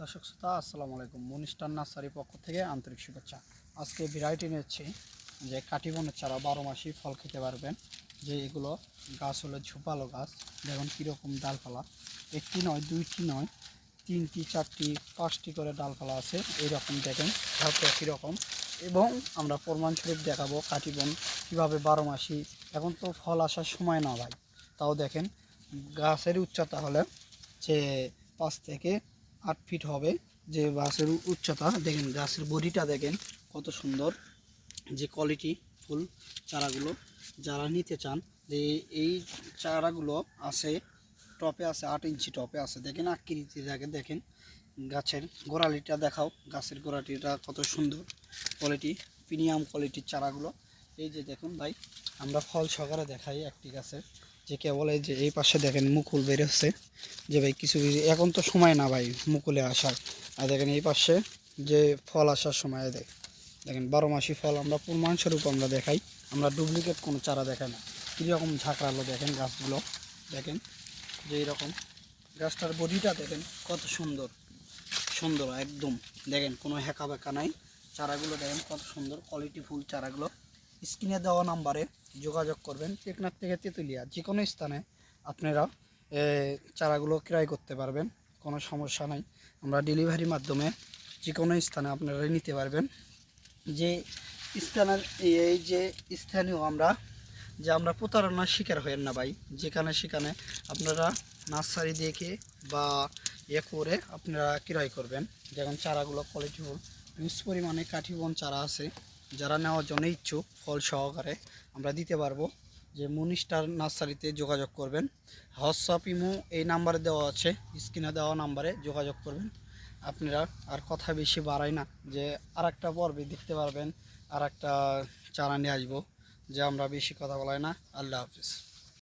দর্শক শ্রোতা, আসসালামু আলাইকুম। মনিস্টার নার্সারি পক্ষ থেকে আন্তরিক শুভেচ্ছা। আজকে ভ্যারাইটি নিচ্ছি যে কাটিবনের চারা বারো মাসই ফল খেতে পারবেন। যে এগুলো গাছ হলো ঝোপালো গাছ যেমন কীরকম ডালপালা। একটি নয়, দুইটি নয়, তিনটি, চারটি, পাঁচটি করে ডালপালা আছে, এইরকম দেখেন ধাপটা কীরকম এবং আমরা প্রমাণস্বরূপ দেখাবো কাটিবন কীভাবে বারো মাসি এখন তো ফল আসার সময় না ভাই। তাও দেখেন, গাছের উচ্চতা হলে যে পাঁচ থেকে আট ফিট হবে। যে গাছের উচ্চতা, দেখেন গাছের বডিটা দেখেন কত সুন্দর। যে কোয়ালিটি ফুল চারাগুলো যারা নিতে চান, যে এই চারাগুলো আছে, টপে আছে, আট ইঞ্চি টপে আছে। দেখেন আকৃতি দেখেন দেখেন গাছের গোড়ালিটা দেখাও, গাছের গোড়ালিটা কত সুন্দর কোয়ালিটি প্রিমিয়াম কোয়ালিটির চারাগুলো। এই যে দেখুন ভাই, আমরা ফল সহকারে দেখাই একটি গাছের। যে কেবল এই যে এই পাশে দেখেন মুকুল বেরোচ্ছে যে ভাই কিছু কিছু এখন তো সময় না ভাই মুকুলে আসার। আর দেখেন এই পাশে যে ফল আসার সময় দেখ দেখেন বারো মাসি ফল আমরা প্রমাণস্বরূপ আমরা দেখাই। আমরা ডুপ্লিকেট কোনো চারা দেখাই না। কীরকম ঝাঁকড়ালো দেখেন গাছগুলো। দেখেন যে এইরকম। গাছটার বডিটা দেখেন কত সুন্দর। সুন্দর একদম। দেখেন কোনো হেঁকা বেঁকা নাই। চারাগুলো দেখেন কত সুন্দর। কোয়ালিটি ফুল চারাগুলো। স্ক্রিনে দেওয়া নাম্বারে যোগাযোগ করবেন, টেকনাফ থেকে তেঁতুলিয়া যে কোনো স্থানে আপনারা চারাগুলো ক্রয় করতে পারবেন, কোনো সমস্যা নাই। আমরা ডেলিভারির মাধ্যমে যে কোনো স্থানে আপনারা নিতে পারবেন। যে স্থানের এই যে স্থানীয় আমরা, যে আমরা প্রতারণার শিকার হয়েন না ভাই, যেখানে সেখানে আপনারা নার্সারি দেখে বা ইয়ে করে আপনারা ক্রয় করবেন। যেমন চারাগুলো কোয়ালিটিফুল হিউজ পরিমাণে কাঠিবন চারা আছে যারা নেওয়ার জন্য ইচ্ছুক, ফল সহকারে আমরা দিতে পারব। যে মুনিস্টার নার্সারিতে যোগাযোগ করবেন। হোয়াটসঅ্যাপ, ইমো এই নাম্বারে দেওয়া আছে। স্ক্রিনে দেওয়া নাম্বারে যোগাযোগ করবেন। আপনারা আর কথা বেশি বাড়াই না। যে আর একটা পর্বে দেখতে পারবেন আর একটা চারা নিয়ে আসব। যে আমরা বেশি কথা বলাই না। আল্লাহ হাফিজ।